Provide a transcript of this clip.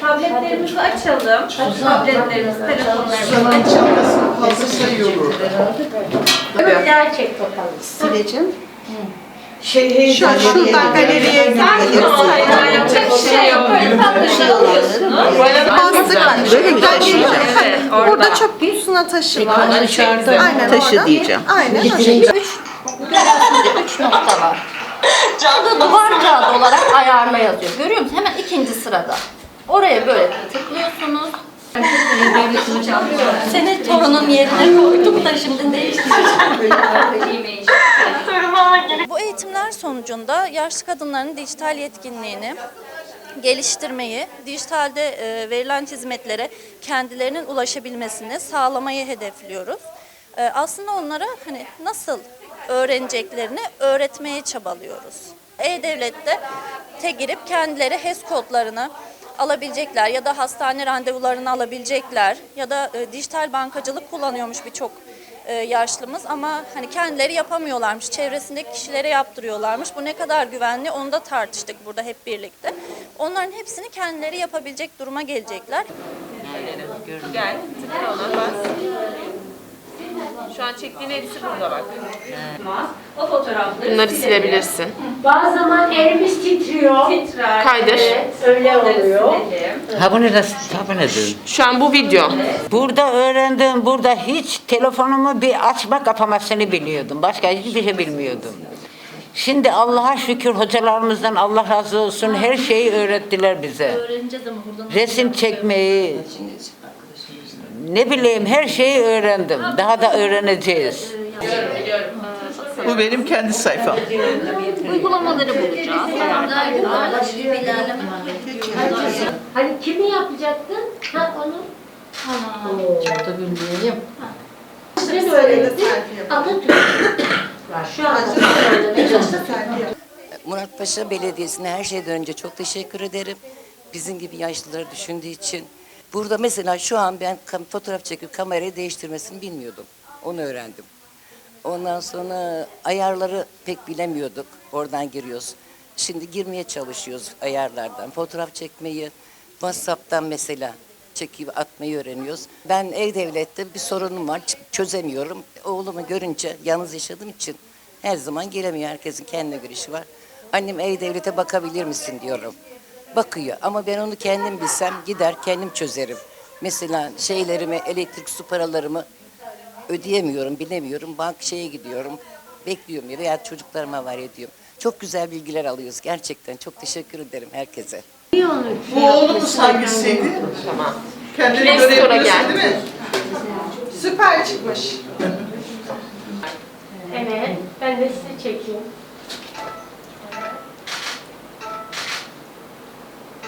Tabletlerimizi açalım. Tabletlerimizi, telefonlarımızı Çantasını fazla sayıyor orada. Gerçek bakalım. Silecim. Şey, Şu an şuradan galeriye Hayra, yapacak bir şey yok. Böyle tatlışını alıyorsunuz. Bastık bence. Böyle. Burada çöp kutusuna taşı var. Aynen Taşı diyeceğim. Aynen. Görüyorsunuz üç nokta var. Burada duvar kağıdı olarak ayarla yazıyor. Görüyor musunuz? Hemen ikinci sırada. Oraya böyle tıklıyorsunuz. Seni torunun yerine koydum da şimdi değiştireceğim. Bu eğitimler sonucunda yaşlı kadınların dijital yetkinliğini geliştirmeyi, dijitalde e, verilen hizmetlere kendilerinin ulaşabilmesini sağlamayı hedefliyoruz. E, aslında onlara hani nasıl öğreneceklerini öğretmeye çabalıyoruz. E-Devlet'te te girip kendileri HES kodlarını alabilecekler ya da hastane randevularını alabilecekler ya da e, dijital bankacılık kullanıyormuş birçok e, yaşlımız ama hani kendileri yapamıyorlarmış. Çevresindeki kişilere yaptırıyorlarmış. Bu ne kadar güvenli onu da tartıştık burada hep birlikte. Onların hepsini kendileri yapabilecek duruma gelecekler. Gel, tıkla. Şu an çektiğin hepsi burada bak. O fotoğrafları Bunları silebilirsin. Bazı zaman elimiz titriyor. Titrer. Kaydır. Evet, öyle oluyor. Ha bunu da tahmin edin. Şu an bu video. Burada öğrendim, burada hiç telefonumu bir açma kapamasını biliyordum. Başka hiçbir şey bilmiyordum. Şimdi Allah'a şükür hocalarımızdan Allah razı olsun her şeyi öğrettiler bize. Öğreneceğiz ama buradan Resim çekmeyi, ne bileyim her şeyi öğrendim. Daha da öğreneceğiz. Bu benim kendi sayfam. uygulamaları bulacağız. Hani kimi yapacaktın? Ha onu. Tamam. Çok da bilmiyorum. Ben öğrendim. Atatürk. Şu Muratpaşa Belediyesi'ne her şeyden önce çok teşekkür ederim. Bizim gibi yaşlıları düşündüğü için. Burada mesela şu an ben fotoğraf çekip kamerayı değiştirmesini bilmiyordum. Onu öğrendim. Ondan sonra ayarları pek bilemiyorduk. Oradan giriyoruz. Şimdi girmeye çalışıyoruz ayarlardan. Fotoğraf çekmeyi WhatsApp'tan mesela çekip atmayı öğreniyoruz. Ben E-Devlet'te bir sorunum var. Çözemiyorum. Oğlumu görünce yalnız yaşadığım için her zaman gelemiyor. Herkesin kendine göre işi var. Annem E-Devlet'e bakabilir misin diyorum. Bakıyor ama ben onu kendim bilsem gider kendim çözerim. Mesela şeylerimi, elektrik su paralarımı ödeyemiyorum, bilemiyorum. Bank şeye gidiyorum, bekliyorum ya veya çocuklarıma var ediyorum. Çok güzel bilgiler alıyoruz gerçekten. Çok teşekkür ederim herkese. Bu oğlumuz hangisiydi? Tamam. Kendini görebiliyorsun değil mi? Süper çıkmış. Evet. Ben de sizi çekeyim.